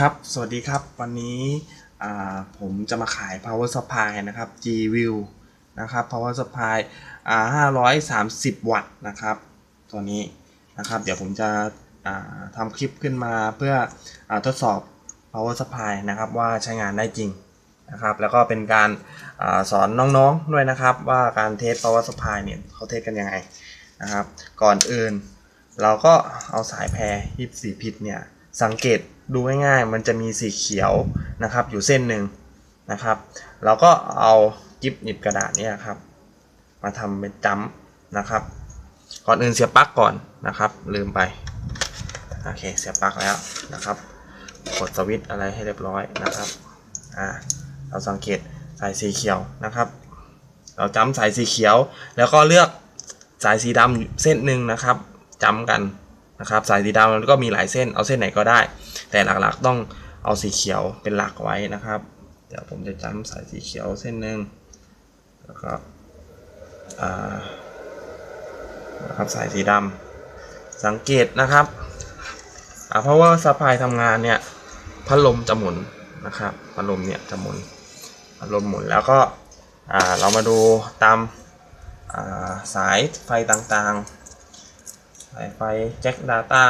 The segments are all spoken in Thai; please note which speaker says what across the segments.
Speaker 1: ครับ สวัสดีครับ วันนี้ผมจะมาขาย power supply นะครับ G View นะครับ power supply 530 วัตต์นะครับ ตัวนี้นะครับ เดี๋ยวผมจะทำคลิปขึ้นมาเพื่ออทดสอบ power supply นะครับ ว่าใช้งานได้จริงนะครับ แล้วก็เป็นการอาสอนน้องๆด้วยนะครับ ว่าการเทส power supply เนี่ยเขาเทสกันยังไงนะครับ ก่อนอื่น เราก็เอาสายแพร24 พิษเนี่ยสังเกต ดูง่ายๆ มันจะมีสีเขียวนะครับอยู่เส้นหนึ่งนะครับ เราก็เอาจิ๊บหยิบกระดาษนี่ครับ มาทำเป็นจัมป์นะครับ ก่อนอื่นเสียบปลั๊กก่อนนะครับ ลืมไป โอเคเสียบปลั๊กแล้วนะครับ กดสวิตช์อะไรให้เรียบร้อยนะครับ อ่า เราสังเกตสายสีเขียวนะครับ เราจำสายสีเขียว แล้วก็เลือกสายสีดำเส้นหนึ่งนะครับจำกัน นะครับสายสีดำมันก็มีหลายเส้นเอาเส้นไหนก็ได้ แต่หลักๆต้องเอาสีเขียวเป็นหลักไว้นะครับ เดี๋ยวผมจะจำสายสีเขียวเส้นหนึ่งแล้วก็อ่านะครับสายสีดำสังเกตนะครับอ่าเพราะว่าสปายทำงานเนี่ยพัดลมจะหมุนนะครับพัดลมเนี่ยจะหมุนพัดลมหมุนแล้วก็อ่าเรามาดูตามอ่าสายไฟต่างๆ สายไฟแจ็ค Data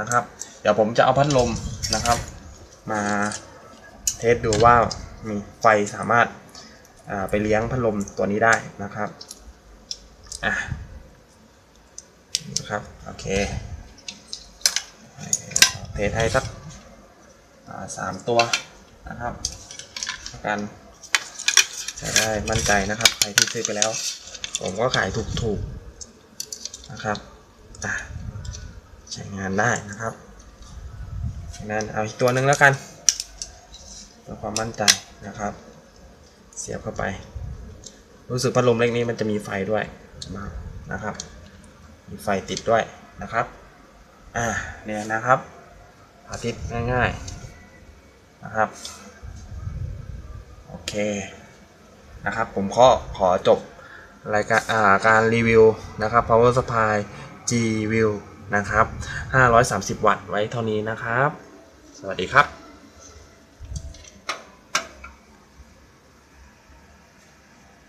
Speaker 1: นะครับ เดี๋ยวผมจะเอาพัดลมนะครับ มาเทสดูว่ามีไฟสามารถาไปเลี้ยงพัดลมตัวนี้ได้นะครับอะนะครับ โอเคเทสให้สักสามตัวนะครับกันจะได้มั่นใจนะครับ ใครที่ซื้อไปแล้ว ผมก็ขายถูกๆนะครับ อะใช้งานได้นะครับนั้นเอาอีกตัวหนึ่งแล้วกันเพื่อความมั่นใจนะครับ เสียบเข้าไป รู้สึกพัดลมเล็กนี้มันจะมีไฟด้วยมานะครับ มีไฟติดด้วยนะครับอ่าเนี่ยนะครับอาทิตย์ง่ายๆนะครับโอเคนะครับผมขอขอจบรายการการรีวิวนะครับ power supply G view นะครับ 530 วัตต์ไว้เท่านี้นะครับ สวัสดีครับ